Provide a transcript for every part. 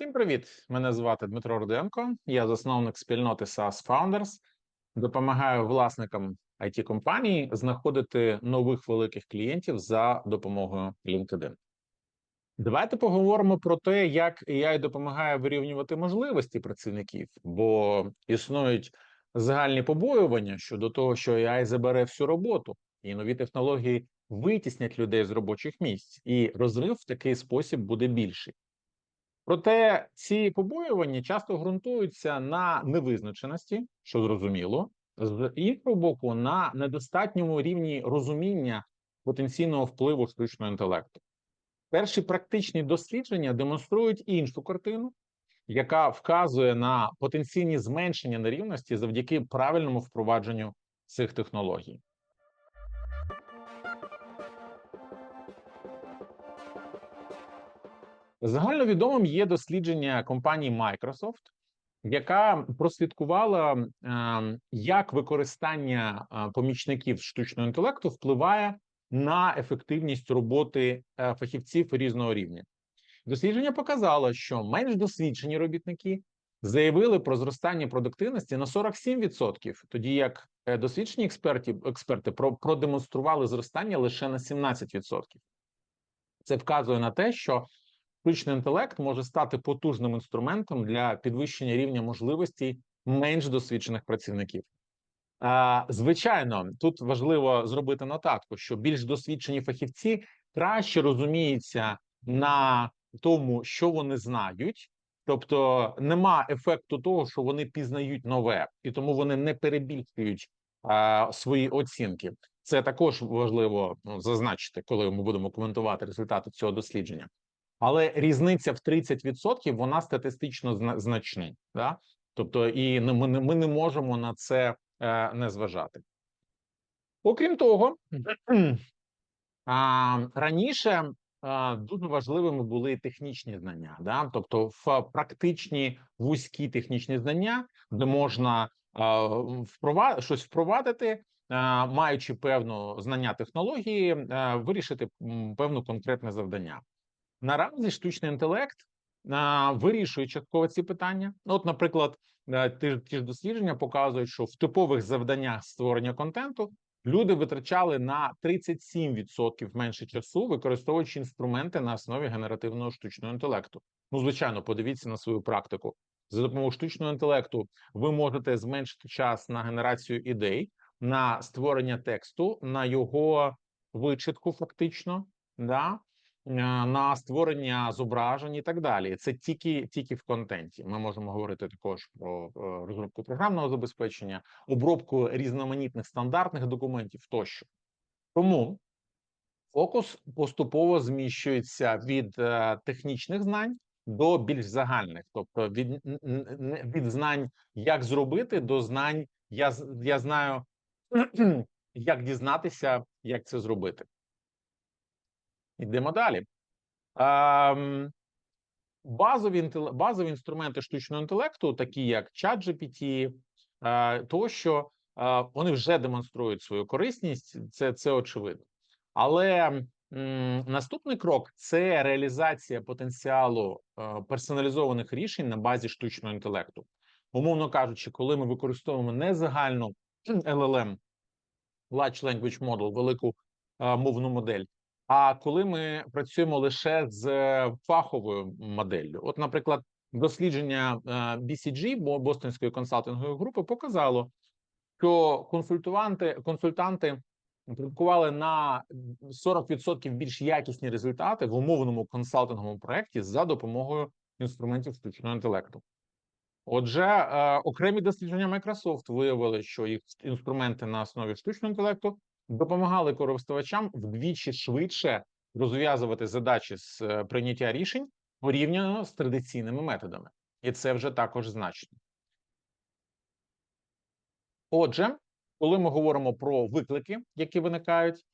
Всім привіт! Мене звати Дмитро Руденко. Я засновник спільноти SaaS Founders. Допомагаю власникам it компаній знаходити нових великих клієнтів за допомогою LinkedIn. Давайте поговоримо про те, як AI допомагає вирівнювати можливості працівників, бо існують загальні побоювання щодо того, що AI забере всю роботу, і нові технології витіснять людей з робочих місць, і розрив в такий спосіб буде більший. Проте ці побоювання часто ґрунтуються на невизначеності, що зрозуміло, з іншого боку, на недостатньому рівні розуміння потенційного впливу штучного інтелекту. Перші практичні дослідження демонструють іншу картину, яка вказує на потенційні зменшення нерівності завдяки правильному впровадженню цих технологій. Загальновідомим є дослідження компанії Microsoft, яка прослідкувала, е, як використання е, помічників штучного інтелекту впливає на ефективність роботи е, фахівців різного рівня. Дослідження показало, що менш досвідчені робітники заявили про зростання продуктивності на 47%, тоді як досвідчені експерти, експерти продемонстрували зростання лише на 17%. Це вказує на те, що штучний інтелект може стати потужним інструментом для підвищення рівня можливостей менш досвідчених працівників. Звичайно, тут важливо зробити нотатку, що більш досвідчені фахівці краще розуміються на тому, що вони знають, тобто нема ефекту того, що вони пізнають нове, і тому вони не перебільшують свої оцінки. Це також важливо ну, зазначити, коли ми будемо коментувати результати цього дослідження але різниця в 30% вона статистично значна. Да? Тобто, і ми не, можемо на це е, не зважати. Окрім того, раніше дуже важливими були технічні знання, да? тобто в практичні вузькі технічні знання, де можна щось впровадити, маючи певну знання технології, вирішити певне конкретне завдання. Наразі штучний інтелект вирішує частково ці питання. Ну, От, наприклад, ті, ті ж дослідження показують, що в типових завданнях створення контенту люди витрачали на 37% менше часу, використовуючи інструменти на основі генеративного штучного інтелекту. Ну, звичайно, подивіться на свою практику. За допомогою штучного інтелекту ви можете зменшити час на генерацію ідей, на створення тексту, на його вичитку, фактично. Да? Е, на створення зображень і так далі. Це тільки тільки в контенті. Ми можемо говорити також про е, розробку програмного забезпечення, обробку різноманітних стандартних документів тощо. Тому фокус поступово зміщується від е, технічних знань до більш загальних, тобто від від знань, як зробити, до знань я я знаю, як дізнатися, як це зробити. Йдемо далі. Базові базові інструменти штучного інтелекту, такі як ChatGPT, тощо, вони вже демонструють свою корисність, це це очевидно. Але м, наступний крок це реалізація потенціалу е, персоналізованих рішень на базі штучного інтелекту. Умовно кажучи, коли ми використовуємо не загальну LLM, Large Language Model, велику е, мовну модель, а коли ми працюємо лише з е, фаховою моделлю, от, наприклад, дослідження е, BCG, Бостонської консалтингової групи, показало, що консультанти консультанти продукували на 40% більш якісні результати в умовному консалтинговому проєкті за допомогою інструментів штучного інтелекту. Отже, е, окремі дослідження Microsoft виявили, що їх інструменти на основі штучного інтелекту допомагали користувачам вдвічі швидше розв'язувати задачі з е, прийняття рішень порівняно з традиційними методами, і це вже також значно. Отже, коли ми говоримо про виклики, які виникають,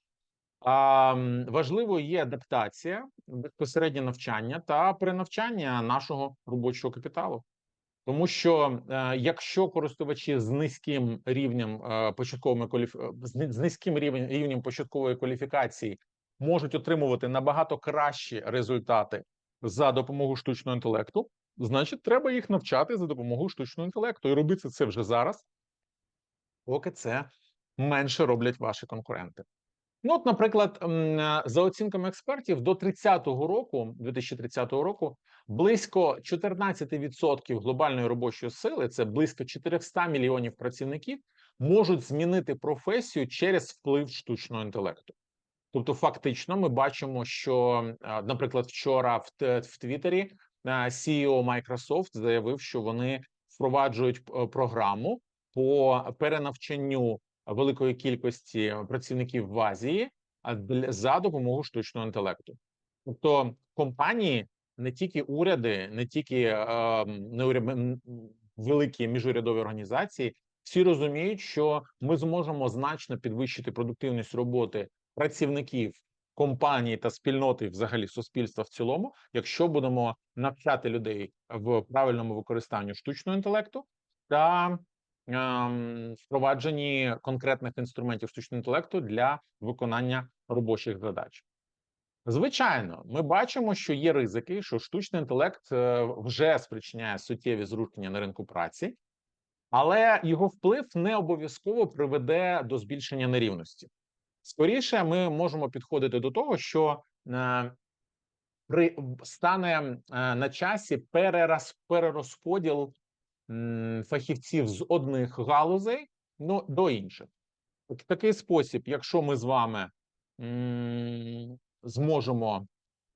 важливо є адаптація, безпосереднє навчання та перенавчання нашого робочого капіталу. Тому що е, якщо користувачі з низьким рівнем е, початковими кваліф... Е, з низьким рівнем рівнем початкової кваліфікації можуть отримувати набагато кращі результати за допомогою штучного інтелекту, значить, треба їх навчати за допомогою штучного інтелекту і робити це вже зараз, поки це менше роблять ваші конкуренти. Ну, от, наприклад, е, за оцінками експертів, до 30-го року, 2030 року, близько 14% глобальної робочої сили, це близько 400 мільйонів працівників, можуть змінити професію через вплив штучного інтелекту. Тобто, фактично, ми бачимо, що, е, наприклад, вчора в, Твіттері е, CEO Microsoft заявив, що вони впроваджують програму по перенавчанню великої кількості працівників в Азії за допомогою штучного інтелекту. Тобто компанії, не тільки уряди, не тільки е, неуряд- великі міжурядові організації, всі розуміють, що ми зможемо значно підвищити продуктивність роботи працівників компанії та спільноти, взагалі суспільства в цілому, якщо будемо навчати людей в правильному використанні штучного інтелекту та впровадженні конкретних інструментів штучного інтелекту для виконання робочих задач. Звичайно, ми бачимо, що є ризики, що штучний інтелект е, вже спричиняє суттєві зрушення на ринку праці, але його вплив не обов'язково приведе до збільшення нерівності. Скоріше, ми можемо підходити до того, що е, при стане е, на часі перерозподіл фахівців з одних галузей ну, до інших. В такий спосіб, якщо ми з вами зможемо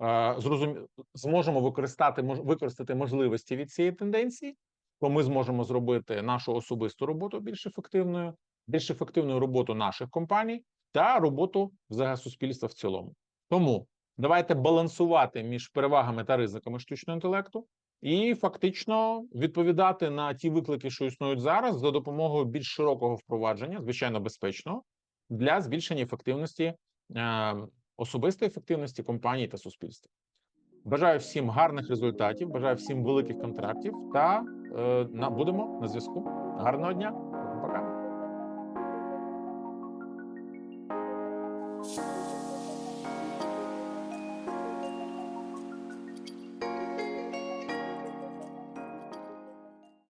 е, зрозумі... зможемо використати використати можливості від цієї тенденції, то ми зможемо зробити нашу особисту роботу більш ефективною, більш ефективною роботу наших компаній та роботу взагалі суспільства в цілому. Тому давайте балансувати між перевагами та ризиками штучного інтелекту і фактично відповідати на ті виклики, що існують зараз, за допомогою більш широкого впровадження, звичайно безпечного, для збільшення ефективності е, особистої ефективності компаній та суспільства. Бажаю всім гарних результатів, бажаю всім великих контрактів та е, будемо на зв'язку. Гарного дня!